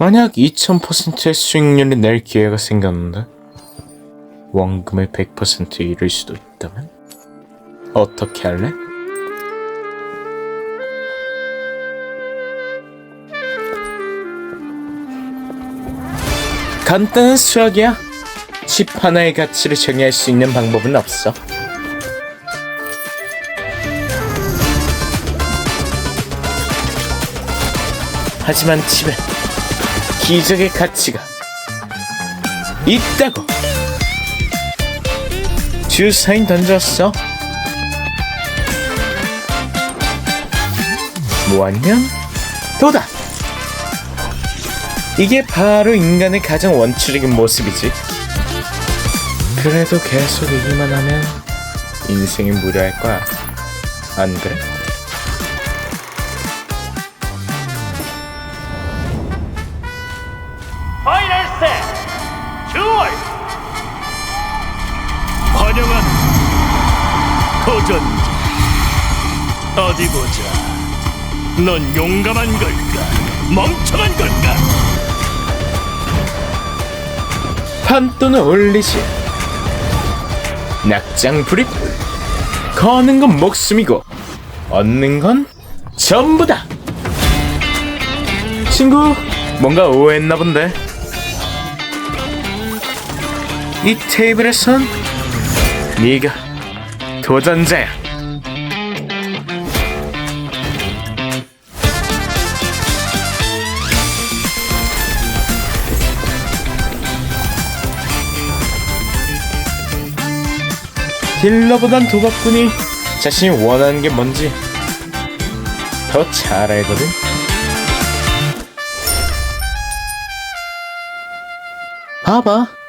만약 2000%의 수익률을 낼 기회가 생겼는데 원금을 100% 잃을 수도 있다면 어떻게 할래? 간단한 수학이야. 칩 하나의 가치를 정의할 수 있는 방법은 없어. 하지만 칩에 기적의 가치가 있다고. 주사인 던졌어. 무한면 도다. 이게 바로 인간의 가장 원초적인 모습이지. 그래도 계속 이기만 하면 인생이 무료할 거야. 안 그래? 파이널 스텝 듀얼 환영한 도전자 어디 보자 넌 용감한 걸까 멍청한 걸까 판돈을 올리지. 낙장 불입. 거는 건 목숨이고 얻는 건 전부다. 친구, 뭔가 오해했나 본데. 이 테이블에선 네가 도전자야. 딜러보단 도박꾼이 자신이 원하는 게 뭔지 더 잘 알거든. 봐봐.